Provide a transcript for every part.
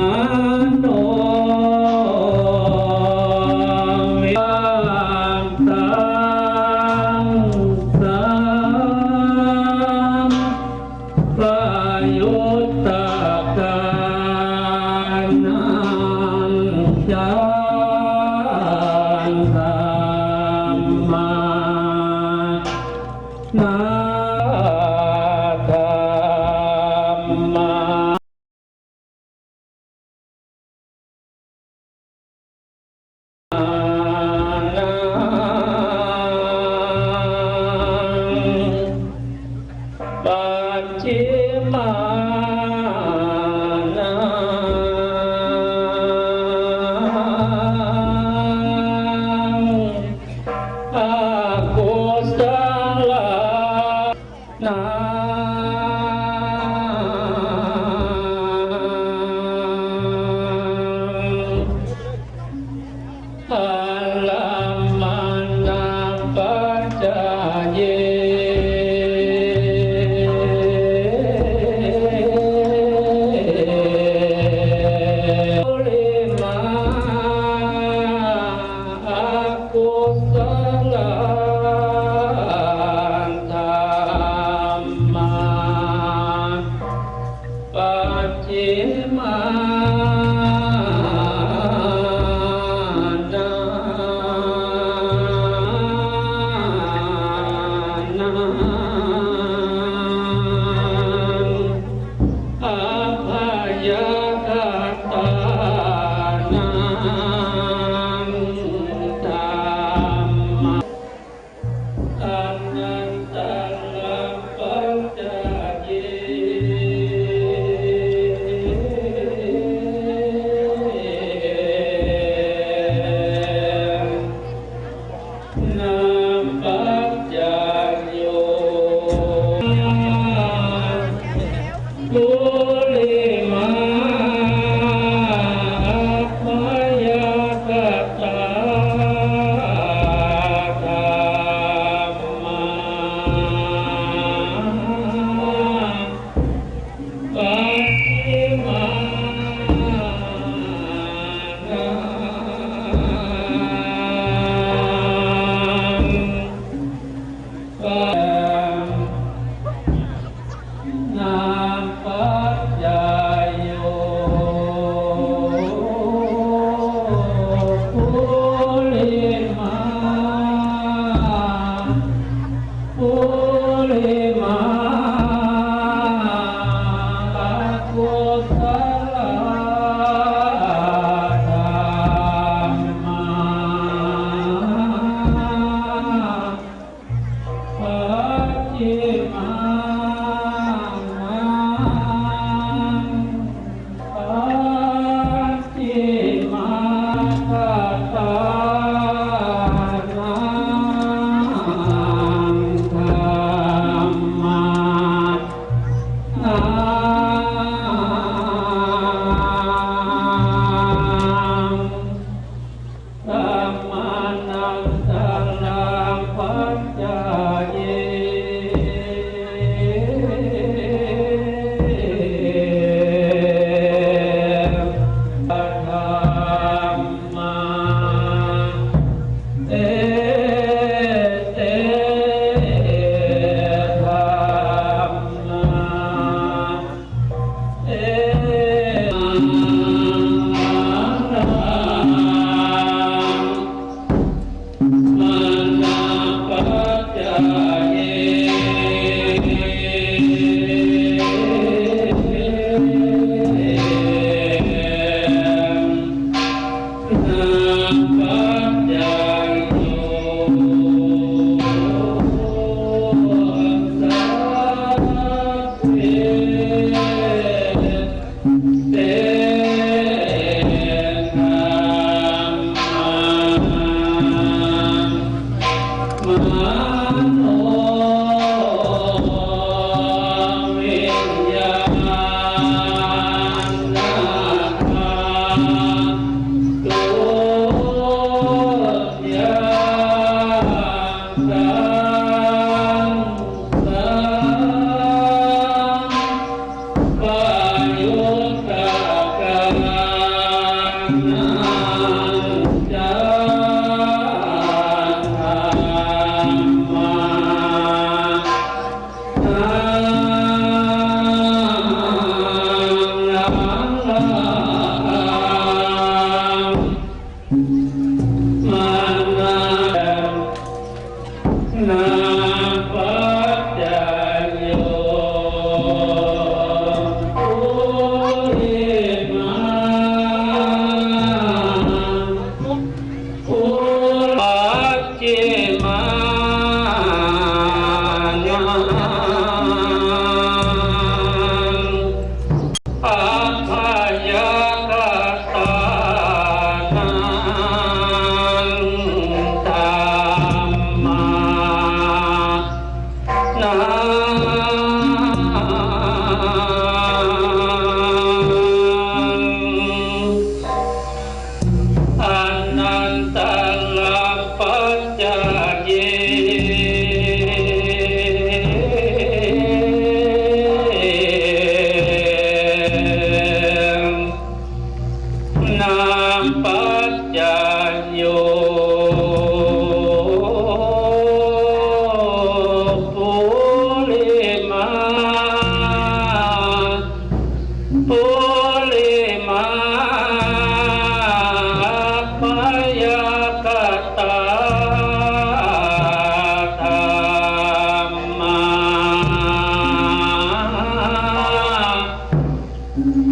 ม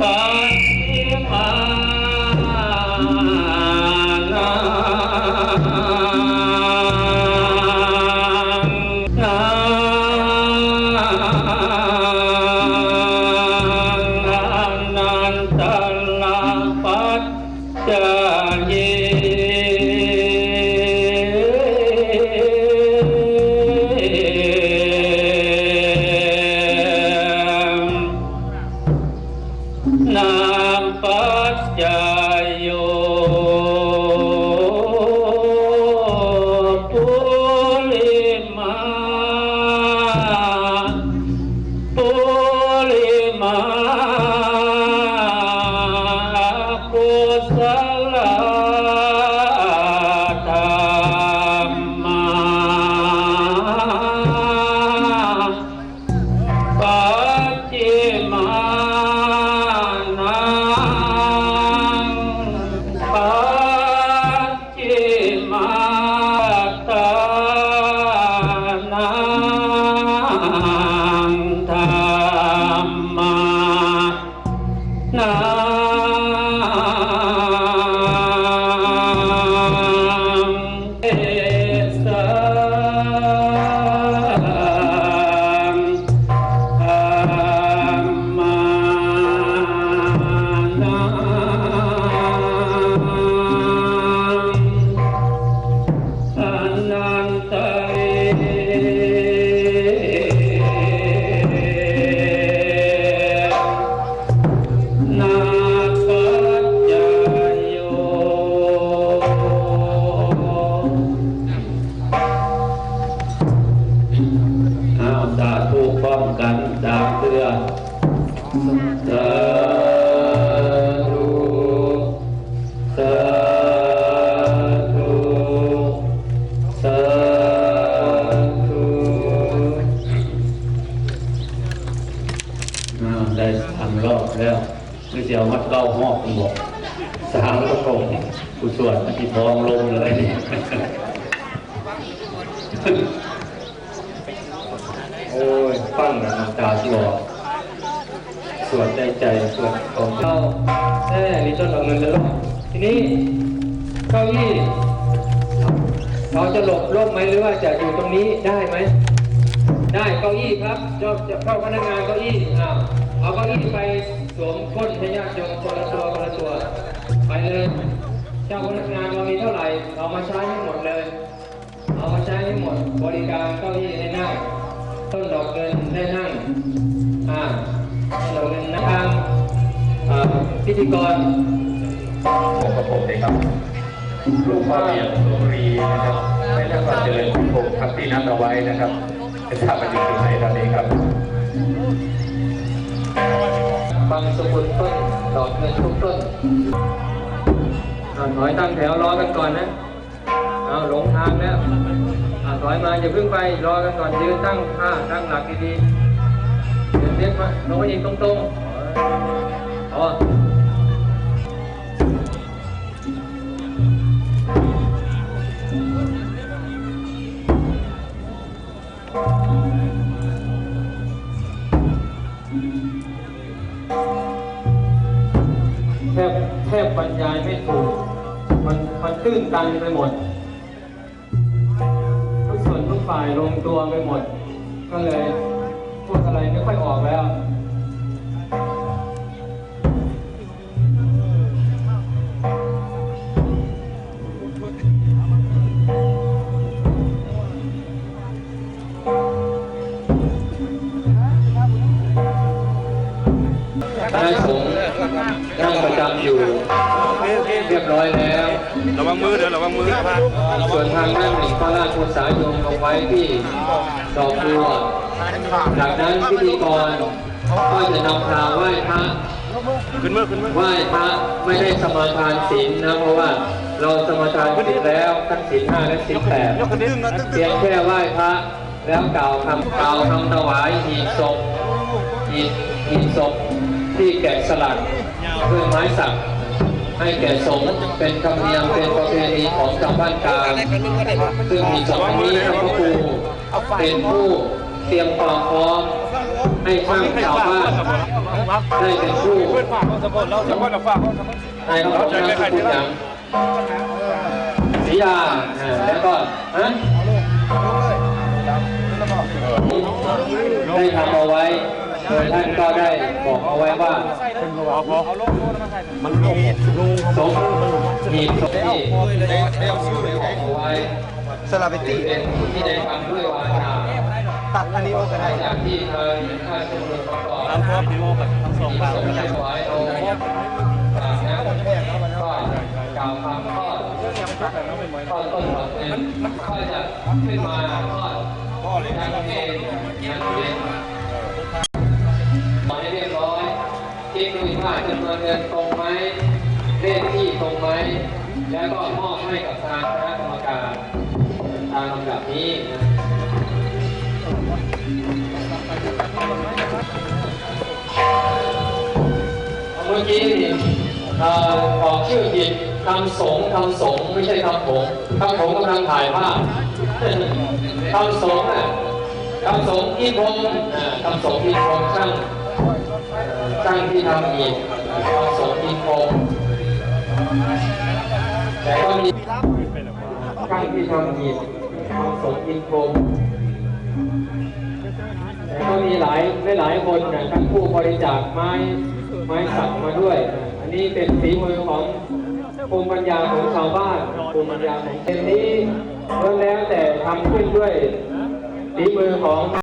ปั นามปั ที่ท้องลงเลยนี่โอ้ยฟังนะน้ำตาสลอสวดใจใจสวดของเราแน่มีต้นเอาเงินแล้วทีนี้เก้าอี้เราจะหลบร่มไหมหรือว่าจะอยู่ตรงนี้ได้ไหมได้เก้าอี้ครับเจ้าเจ้าพนักงานเก้าอี้อ้าวเอาเก้าอี้ไปสวมก้นให้ญาติโยมคนละตัวคนละตัว ไปเลย เจ้าพนักงานเรามีเท่าไหร่ เอามาใช้ให้หมดเลย เอามาใช้ให้หมด บริการเก้าอี้ให้นั่ง ต้นดอกเงินได้นั่ง อ่าต้นดอกเงินนั่งทางอ่าพิธีกรผมกับผมเลยครับหลวงพ่อเรียนหลวงรีนะครับในนครเจริญพุทโธครับที่นัดเอาไว้นะครับจะทราบว่าอยู่ที่ไหนตอนนี้ครับบางสมุนต้นดอกเงินทุกต้นอ่า ถอยตั้งแถวรอกันก่อนนะเอาหลงทางแล้วถอยมาอย่าเพิ่งไปรอกันก่อนยืนตั้งท่าตั้งหลักดีๆเดินเล็กมาลงมาอีกตรงๆอ๋อ ตื้นตันไปหมด ทุกส่วนทุกฝ่ายลงตัวไปหมด ก็เลยพูดอะไรไม่ค่อยออกแล้วคณะสงฆ์นั่งประจำอยู่เรียบร้อยแล้ว ระวังมือเดี๋ยวระวังมือพลาดส่วนทางด้านหนึ่งพระราชโอษาโยมลงไว้ที่ดอกบัวจากนั้นพิธีกรก็จะนำพาไหว้พระขึ้นมือขึ้นมือไหว้พระไม่ได้สมาทานศีลนะเพราะว่าเราสมาทานศีลแล้วทั้งศีลห้าและศีลแปดยกขึ้นดึงนะตึ้งเพียงแค่ไหว้พระแล้วกล่าวคำกล่าวคำถวายหีบศพหีบหีบศพที่แกะสลักด้วยไม้สัก ให้แก่สงฆ์เป็นธรรมเนียมเป็นประเพณีของชาวบ้านกลางซึ่งมีสองนี้พระครูเป็นผู้เตรียมความพร้อมให้ช่างชาวบ้านได้เป็นผู้เพื่อนฝากสมบูรณ์เราสมบูรณ์เราฝากให้เขาบอกนามสกุลอย่างศรียาอ่าแล้วก็ฮะ โดยท่านก็ได้บอกเอาไว้ว่ามันลงลงศพหีบศพที่ได้บอกเอาไว้สลับไปตีเป็นที่ได้ทำด้วยวาจาตัดอันนี้โอก็ได้จากที่ทางข้าชมรมประกอบตามพร้อมดีโอกับทั้งสองฝ่ายองค์จากนั้นก็กล่าวคำข้อข้อต้นดอกเงินก็จะขึ้นมาทอดทางเพลงงานเพลง จำนวนเงินตรงไหมเลขที่ตรงไหม แล้วก็มอบให้กับทางคณะกรรมการตามลำดับนี้เมื่อกี้นี่เอ่อกชื่อผิดคำสงคำสงไม่ใช่คำผมคำผมกำลังถ่ายภาพคำสงอะคำสงอีพงอ่าคำสงอีพงช่าง ช่างที่ทำอีกคำสงอีพงแต่ก็มีช่างที่ทำอีกคำสงอีพงแต่ก็มีหลายหลายคนนะทั้งผู้บริจาคไม้ไม้สักมาด้วย อันนี้เป็นฝีมือของภูมิปัญญาของชาวบ้านภูมิปัญญาของเช่นนี้ล้วนแล้วแต่ทำขึ้นด้วยฝีมือของ